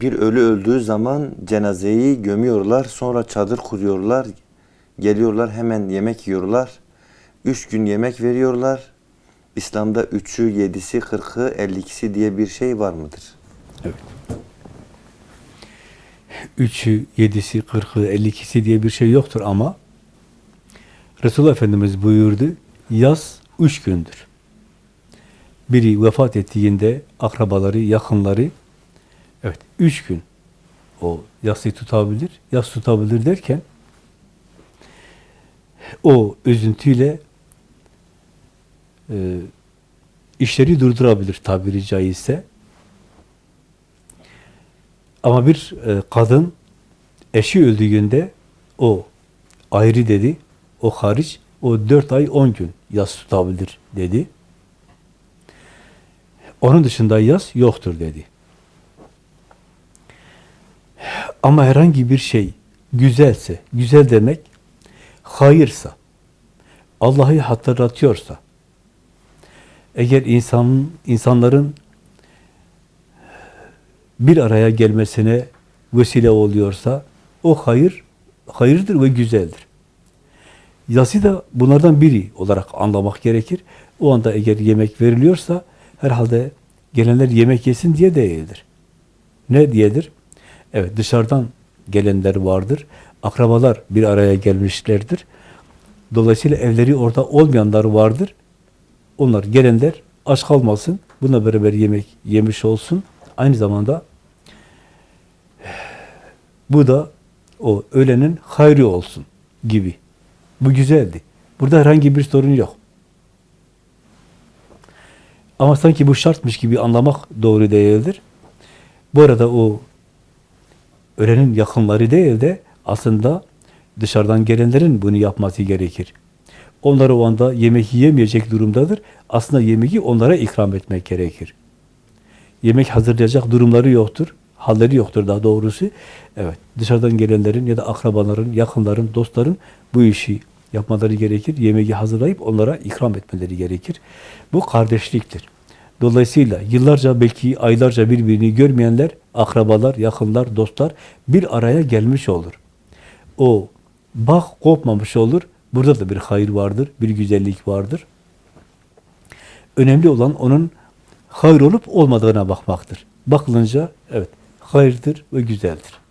bir ölü öldüğü zaman cenazeyi gömüyorlar. Sonra çadır kuruyorlar. Geliyorlar hemen yemek yiyorlar. Üç gün yemek veriyorlar. İslam'da üçü, yedisi, kırkı, ellisi diye bir şey var mıdır? Üçü, yedisi, kırkı, elli ikisi diye bir şey yoktur ama Resulullah Efendimiz buyurdu, yaz üç gündür. Biri vefat ettiğinde akrabaları, yakınları, evet üç gün o yası tutabilir, yas tutabilir derken o üzüntüyle e, işleri durdurabilir tabiri caizse. Ama bir e, kadın eşi öldüğünde o ayrı dedi, o hariç, o dört ay on gün yas tutabilir dedi. Onun dışında yas yoktur dedi. Ama herhangi bir şey güzelse, güzel demek hayırsa, Allah'ı hatırlatıyorsa, eğer insanın, insanların bir araya gelmesine vesile oluyorsa o hayır hayırdır ve güzeldir. Yası da bunlardan biri olarak anlamak gerekir. O anda eğer yemek veriliyorsa herhalde gelenler yemek yesin diye değildir. Ne diyedir? Evet dışarıdan gelenler vardır. Akrabalar bir araya gelmişlerdir. Dolayısıyla evleri orada olmayanlar vardır. Onlar gelenler aç kalmasın. Bununla beraber yemek yemiş olsun. Aynı zamanda bu da o ölenin hayrı olsun gibi. Bu güzeldi. Burada herhangi bir sorun yok. Ama sanki bu şartmış gibi anlamak doğru değildir. Bu arada o ölenin yakınları değil de aslında dışarıdan gelenlerin bunu yapması gerekir. Onlar o anda yemek yiyemeyecek durumdadır. Aslında yemeği onlara ikram etmek gerekir. Yemek hazırlayacak durumları yoktur. Halleri yoktur daha doğrusu. Evet, dışarıdan gelenlerin ya da akrabaların, yakınların, dostların bu işi yapmaları gerekir. Yemeği hazırlayıp onlara ikram etmeleri gerekir. Bu kardeşliktir. Dolayısıyla yıllarca belki aylarca birbirini görmeyenler, akrabalar, yakınlar, dostlar bir araya gelmiş olur. O bağ kopmamış olur. Burada da bir hayır vardır, bir güzellik vardır. Önemli olan onun hayır olup olmadığına bakmaktır. Bakılınca evet hayırdır ve güzeldir.